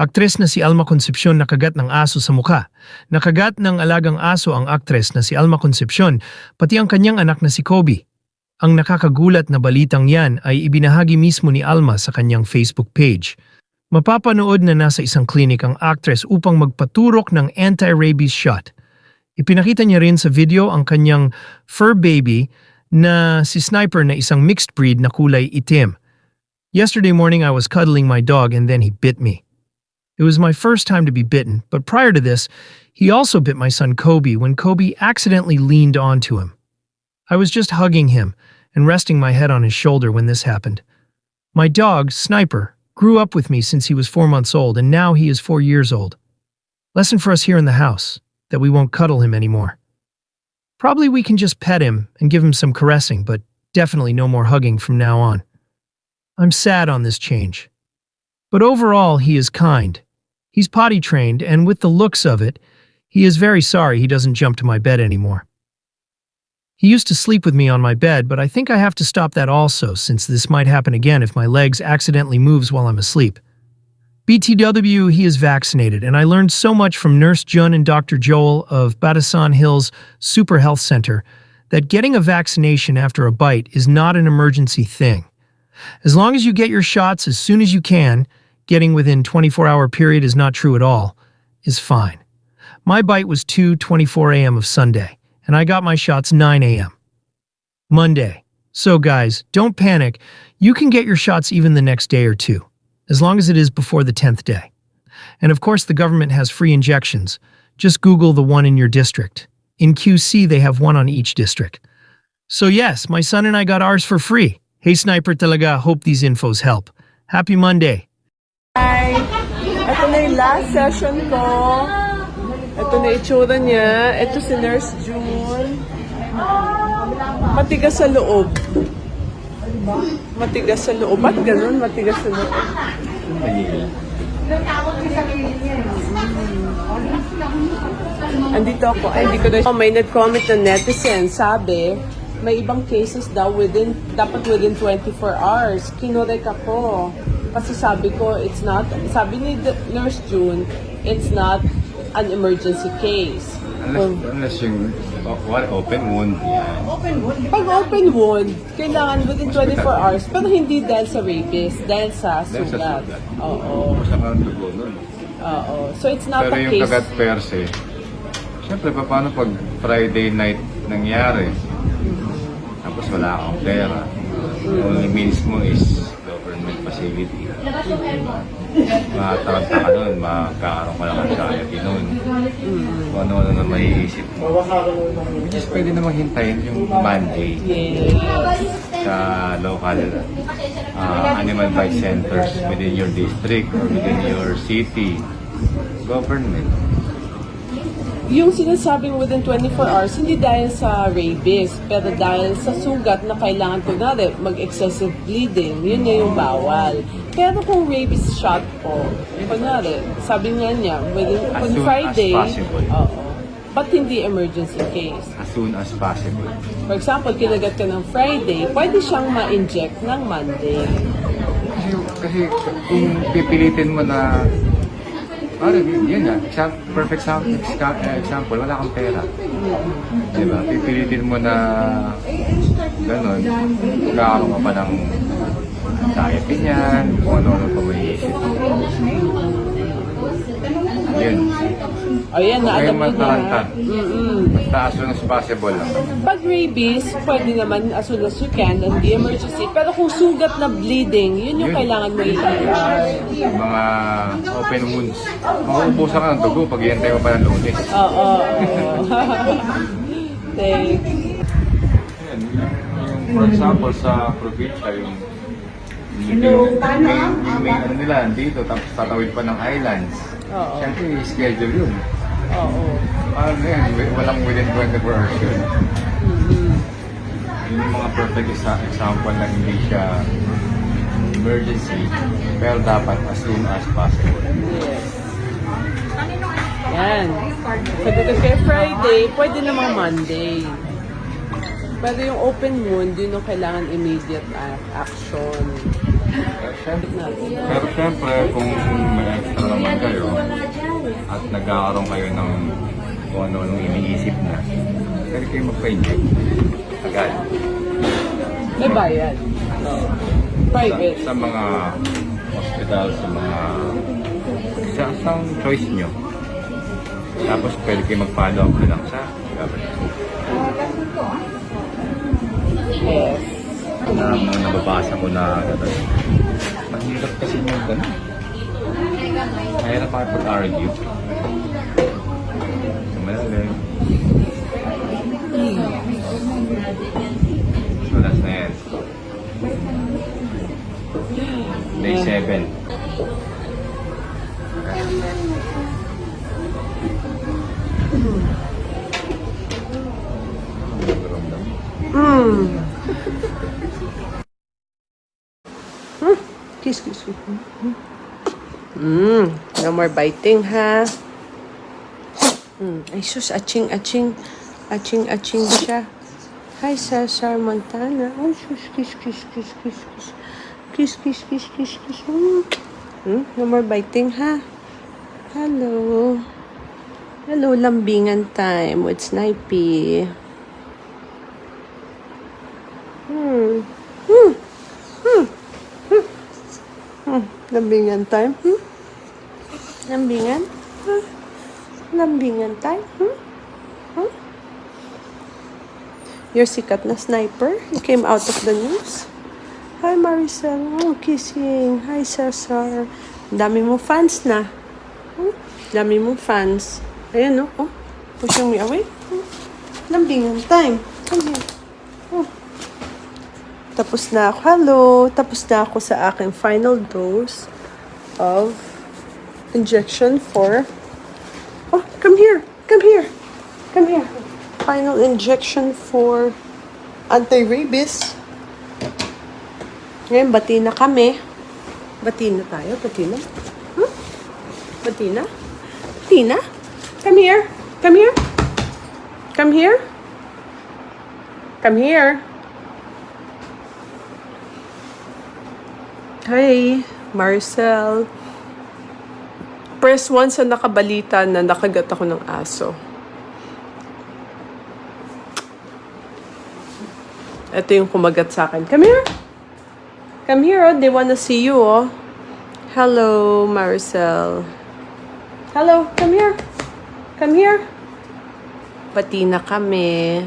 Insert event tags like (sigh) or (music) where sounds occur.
Aktres na si Alma Concepcion nakagat ng aso sa muka. Nakagat ng alagang aso ang aktres na si Alma Concepcion, pati ang kanyang anak na si Kobe. Ang nakakagulat na balitang yan ay ibinahagi mismo ni Alma sa kanyang Facebook page. Mapapanood na nasa isang klinik ang actress upang magpaturok ng anti-rabies shot. Ipinakita niya rin sa video ang kanyang fur baby na si Sniper na isang mixed breed na kulay itim. Yesterday morning I was cuddling my dog and then he bit me. It was my first time to be bitten, but prior to this, he also bit my son Kobe when Kobe accidentally leaned onto him. I was just hugging him and resting my head on his shoulder when this happened. My dog, Sniper, grew up with me since he was four months old, and now he is four years old. Lesson for us here in the house that we won't cuddle him anymore. Probably we can just pet him and give him some caressing, but definitely no more hugging from now on. I'm sad on this change. But overall, he is kind. He's potty trained, and with the looks of it, he is very sorry he doesn't jump to my bed anymore. He used to sleep with me on my bed, but I think I have to stop that also, since this might happen again if my legs accidentally moves while I'm asleep. BTW, he is vaccinated, and I learned so much from Nurse Jun and Dr. Joel of Batasan Hills Super Health Center that getting a vaccination after a bite is not an emergency thing. As long as you get your shots as soon as you can, getting within 24-hour period is not true at all, is fine. My bite was 2:24 a.m. of Sunday, and I got my shots 9 a.m. Monday. So guys, don't panic. You can get your shots even the next day or two, as long as it is before the 10th day. And of course, the government has free injections. Just Google the one in your district. In QC, they have one on each district. So yes, my son and I got ours for free. Hey Sniper talaga, hope these infos help. Happy Monday. Last session ko. Ito na itsura niya. Ito si Nurse June. Matigas sa loob. Matigas sa loob. Ba't ganun? Matigas sa loob. Andito ako. Ay, hindi ko na... Oh, may nag-comment na netizen. Sabi, may ibang cases daw within, dapat within 24 hours. Kinorek ako. Kasi sabi ko, it's not, sabi ni the Nurse June, it's not an emergency case. Unless, unless yung what, open wound yan. Pag open wound, kailangan within 24 hours, pero hindi dahil sa rabies, dahil sa Dahil sa sugat. sugat. Oo. Masama ang dugo nun. Oo. So it's not Pero a yung case. kagat per se, syempre pa- paano pag Friday night nangyari, tapos wala kang pera, the only means mo is facility. Matataranta ka nun, makakaroon ka lang ng anxiety nun. Kung ano-ano na maiisip mo. Which is pwede namang hintayin yung Monday sa local uh, animal bite centers within your district or within your city government. Yung sinasabing within 24 hours, hindi dahil sa rabies, pero dahil sa sugat na kailangan ko na mag-excessive bleeding, yun na yung bawal. Pero kung rabies shot po, kunwari, sabi nga niya, within, As on soon as Friday, possible. oo, but hindi emergency case. as soon as possible. For example, kinagat ka ng Friday, pwede siyang ma-inject ng Monday. Kasi, kasi kung pipilitin mo na Parang yun nga, exam- perfect sam- exca- eh, example, wala kang pera. Di ba? Pipilitin mo na gano'n, magkakaroon ka pa ng anxiety niyan, kung ano-ano pa maiisip. Yun. O yan, na Kaya alam mo mataranta. na. Mm-mm. Basta as soon as possible lang. Pag rabies, pwede naman as soon as you can and the emergency. Pero kung sugat na bleeding, yun yung Yun. kailangan mo i-ER. Yung mga open wounds. Mauubusan ka ng dugo pag iantay mo pa ng lunes. Oo. (laughs) Thanks. Yan, yung for example sa probinsya, yung yung, yung, may, yung may ano nila dito, tapos tatawid pa ng islands. Oo. Siyempre, schedule yun. Oo. Paano yan? Walang within 24 hours yun. Mm-mm. Yun yung mga perfect exa- example na hindi siya emergency, pero dapat as soon as possible. Yes. Yan. Ko kay Friday, pwede namang Monday. Pero yung open wound, yun yung kailangan immediate action. Pero syempre, kung may extra naman kayo at nagkakaroon kayo ng kung ano-ano iniisip na, pwede kayo magpa-inject. Agad. May bayad. Sa, Private. sa mga hospital, sa mga sa sa choice nyo. Tapos pwede kayo mag-follow up na lang sa government. Na mga nababasa ko na gano'n. Mahirap kasi yung gano'n. Mahirap makipag-argue. Malalim. So last na yan. Day 7. Mm. Hmm. Kiss, kiss, kiss. Mm. No more biting, ha? Mm. Ay, sus, aching, aching. Aching, aching siya. Hi, Cesar Montana. Ay, sus, kiss, kiss, kiss, kiss, kiss. Kiss, kiss, kiss, kiss, kiss. Mm. Mm. No more biting, ha? Hello. Hello, lambingan time with Snipey. Hmm. Hmm. Hmm. Hmm. Hmm. Lambingan time. Hmm? Lambingan? Hmm? Lambingan time? Hmm? Hmm? You're sikat na sniper? You came out of the news? Hi, Maricel. Oh, kissing. Hi, Cesar. Dami mo fans na. Hmm? Dami mo fans. Ayan, oh. oh. Pushing me away. Hmm? Lambingan time. Come here. Tapos na ako. Hello! Tapos na ako sa aking final dose of injection for... Oh, come here! Come here! Come here! Final injection for anti-rabies. Ngayon, bati na kami. Bati na tayo. Bati na. Huh? Bati na? Bati na? Come here. Come here. Come here. Come here. Hi, Marcel. Press 1 sa nakabalita na nakagat ako ng aso. Ito yung kumagat sa akin. Come here. Come here, oh. They wanna see you, oh. Hello, Marcel. Hello, come here. Come here. Pati na kami.